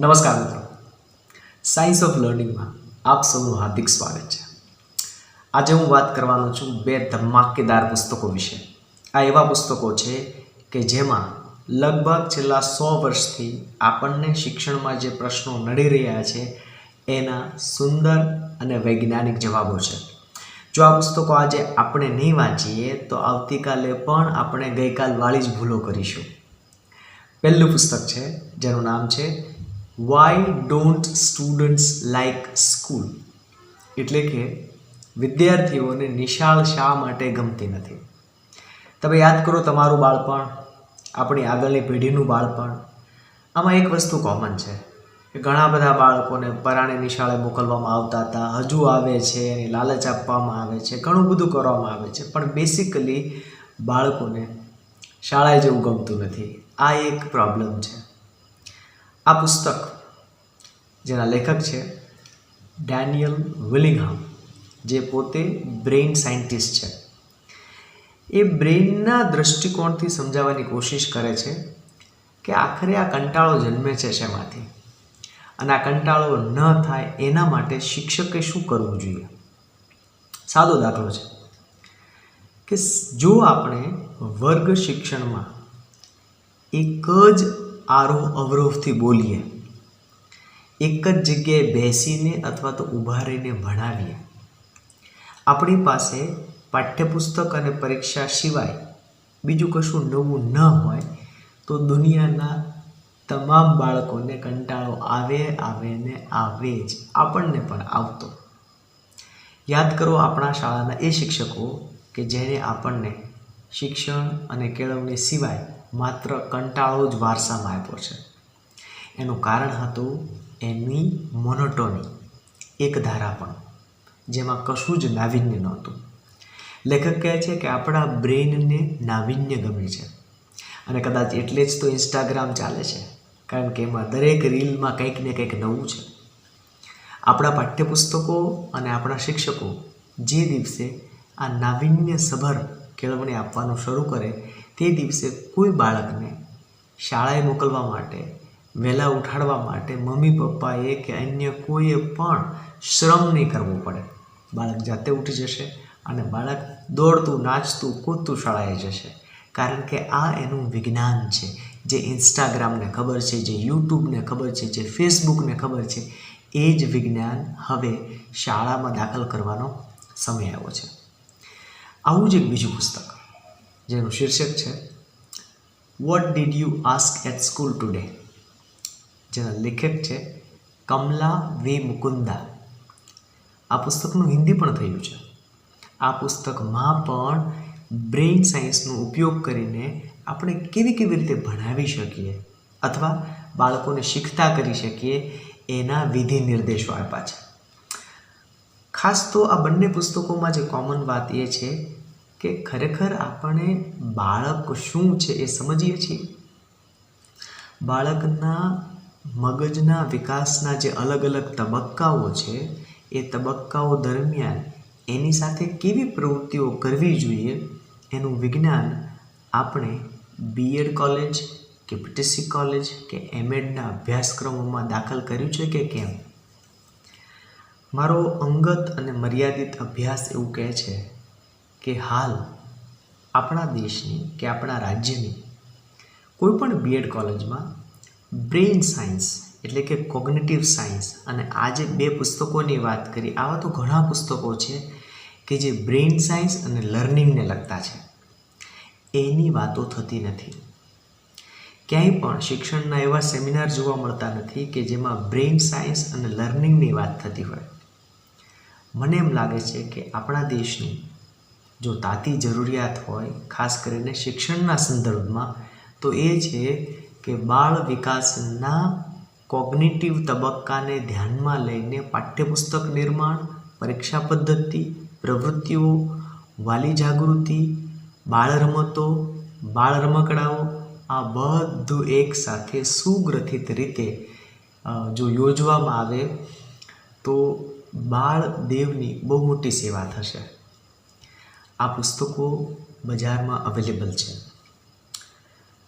નમસ્કાર મિત્રો. Science of લર્નિંગમાં આપ સૌનું હાર્દિક સ્વાગત છે. આજે હું વાત કરવાનો છું બે ધમાકેદાર પુસ્તકો વિશે. આ એવા પુસ્તકો છે કે જેમાં લગભગ છેલ્લા સો વર્ષથી આપણને શિક્ષણમાં જે પ્રશ્નો નડી રહ્યા છે, એના સુંદર અને વૈજ્ઞાનિક જવાબો છે. જો આ પુસ્તકો આજે આપણે નહીં વાંચીએ, તો આવતીકાલે પણ આપણે ગઈકાલ વાળી જ ભૂલો કરીશું. પહેલું પુસ્તક છે, જેનું નામ છે why don't students like school એટલે કે વિદ્યાર્થીઓને નિશાળ શા માટે ગમતી નથી? તમે યાદ કરો તમારું બાળપણ, આપણી આગળની પેઢીનું બાળપણ. આમાં એક વસ્તુ કોમન છે કે ઘણા બધા બાળકોને પરાણે નિશાળે મોકલવામાં આવતા હતા, હજુ આવે છે, એની લાલચ આપવામાં આવે છે, ઘણું બધું કરવામાં આવે છે, પણ બેસિકલી બાળકોને શાળાએ જવું ગમતું નથી. આ એક પ્રોબ્લેમ છે. આ પુસ્તક જેના લેખક છે ડેનિયલ વિલિંગહામ, જે પોતે બ્રેઇન સાયન્ટિસ્ટ છે. એ બ્રેઇનના દૃષ્ટિકોણથી સમજાવવાની કોશિશ કરે છે કે આખરે આ કંટાળો જન્મે છે શેમાંથી? અને આ કંટાળો ન થાય એના માટે શિક્ષકે શું કરવું જોઈએ? સાદો દાખલો છે કે જો આપણે વર્ગ શિક્ષણમાં એક જ આરોહ અવરોહથી બોલીએ. એક જ જગ્યાએ બેસીને અથવા તો ઊભા રહીને ભણાવીએ. આપણી પાસે પાઠ્યપુસ્તક અને પરીક્ષા સિવાય બીજું કશું નવું ન હોય તો દુનિયાના તમામ બાળકોને કંટાળો આવે આવે ને આવે જ આપણને પણ આવતો. યાદ કરો આપણા શાળાના એ શિક્ષકો કે જેણે આપણને શિક્ષણ અને કેળવણી સિવાય માત્ર કંટાળો જ વારસામાં આપ્યો છે. એનું કારણ હતું એની મોનોટોની એક ધારાપણ, જેમાં કશું જ નાવિન્ય નહોતું. લેખક કહે છે કે આપણા બ્રેઇનને નાવિન્ય ગમે છે અને કદાચ એટલે જ તો ઇન્સ્ટાગ્રામ ચાલે છે, કારણ કે એમાં દરેક રીલમાં કંઈક ને કંઈક નવું છે. આપણા પાઠ્યપુસ્તકો અને આપણા શિક્ષકો જે દિવસે આ નાવિન્ય સભર કેળવણી આપવાનું શરૂ કરે તે દિવસે કોઈ બાળકને શાળાએ મોકલવા માટે વહેલા ઉઠાડવા માટે મમ્મી, પપ્પાએ કે અન્ય કોઈએ પણ શ્રમ નહીં કરવો પડે. બાળક જાતે ઉઠી જશે અને બાળક દોડતું, નાચતું, કૂદતું શાળાએ જશે. કારણ કે આ એનું વિજ્ઞાન છે. જે ઇન્સ્ટાગ્રામને ખબર છે, જે યુટ્યુબને ખબર છે, જે ફેસબુકને ખબર છે, એ જ વિજ્ઞાન હવે શાળામાં દાખલ કરવાનો સમય આવ્યો છે. આવું જ એક બીજું પુસ્તક, જેનું શીર્ષક છે what did you ask at school today જેના લેખક છે કમલા વે. મુકુંદા. આ પુસ્તકનું હિન્દી પણ થયું છે. આ પુસ્તકમાં પણ બ્રેઇન સાયન્સનો ઉપયોગ કરીને આપણે કેવી કેવી રીતે ભણાવી શકીએ અથવા બાળકોને શીખતા કરી શકીએ એના વિધિ નિર્દેશો આપ્યા છે. ખાસ તો આ બંને પુસ્તકોમાં જે કોમન વાત એ છે કે ખરેખર આપણે બાળક શું છે એ સમજીએ છીએ. બાળકના મગજના વિકાસના જે અલગ અલગ તબક્કાઓ છે, એ તબક્કાઓ દરમિયાન એની સાથે કેવી પ્રવૃત્તિઓ કરવી જોઈએ એનું વિજ્ઞાન આપણે બીએડ કોલેજ કે પીટીસી કોલેજ કે એમએડના અભ્યાસક્રમોમાં દાખલ કર્યું છે કે કેમ? મારો અંગત અને મર્યાદિત અભ્યાસ એવું કહે છે કે હાલ આપણા દેશની કે આપણા રાજ્યની કોઈ પણ બીએડ કોલેજમાં બ્રેઇન સાયન્સ એટલે કે કોગ્નેટિવ સાયન્સ અને આજે બે પુસ્તકોની વાત કરી, આવા તો ઘણા પુસ્તકો છે કે જે બ્રેઇન સાયન્સ અને લર્નિંગને લગતા છે. એની વાતો થતી નથી. ક્યાંય પણ શિક્ષણના એવા સેમિનાર જોવા મળતા નથી કે જેમાં બ્રેઇન સાયન્સ અને લર્નિંગની વાત થતી હોય. મને એમ લાગે છે કે આપણા દેશની જો તાતી જરૂરિયાત હોય, ખાસ કરીને શિક્ષણના સંદર્ભમાં, તો એ છે કે બાળ વિકાસના કોગ્નિટિવ તબક્કાને ધ્યાનમાં લઈને પાઠ્યપુસ્તક નિર્માણ, પરીક્ષા પદ્ધતિ, પ્રવૃત્તિઓ, વાલી જાગૃતિ, બાળ રમતો, બાળ રમકડાઓ, આ બધું એકસાથે સુગ્રથિત રીતે જો યોજવામાં આવે, તો બાળ દેવની બહુ મોટી સેવા થશે. આ પુસ્તકો બજારમાં અવેલેબલ છે.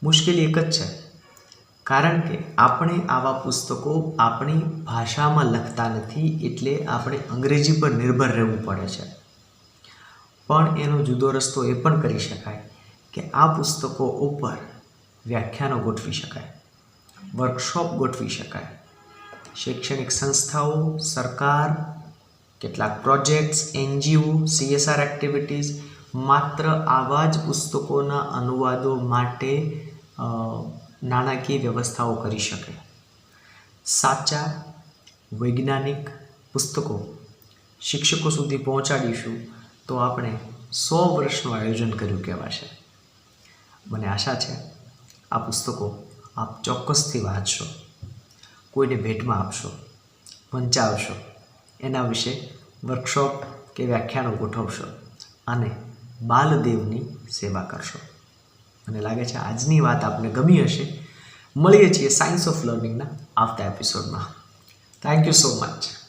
મુશ્કેલી એક જ છે. કારણ કે આપણે આવા પુસ્તકો આપણી ભાષામાં લખતા નથી એટલે આપણે અંગ્રેજી પર નિર્ભર રહેવું પડે છે. પણ એનો જુદો રસ્તો એ પણ કરી શકાય કે આ પુસ્તકો ઉપર વ્યાખ્યાનો ગોઠવી શકાય, વર્કશોપ ગોઠવી શકાય શૈક્ષણિક સંસ્થાઓ, સરકાર, કેટલાક પ્રોજેક્ટ્સ, એનજીઓ સીએસઆર એક્ટિવિટીઝ માત્ર આવા જ પુસ્તકોના અનુવાદો માટે નાણાકીય વ્યવસ્થાઓ કરી શકે. સાચા, વૈજ્ઞાનિક પુસ્તકો શિક્ષકો સુધી પહોંચાડીશું તો આપણે સો વર્ષનું આયોજન કર્યું કહેવાશે. મને આશા છે, આ પુસ્તકો આપ ચોક્કસથી વાંચશો. કોઈને ભેટમાં આપશો, વંચાવશો, એના વિશે વર્કશોપ કે વ્યાખ્યાનો ગોઠવશો અને બાલદેવની સેવા કરશો. મને લાગે છે આજની વાત આપને ગમી હશે. મળીએ છીએ સાયન્સ ઓફ લર્નિંગના આવતા એપિસોડમાં થેન્ક યુ સો મચ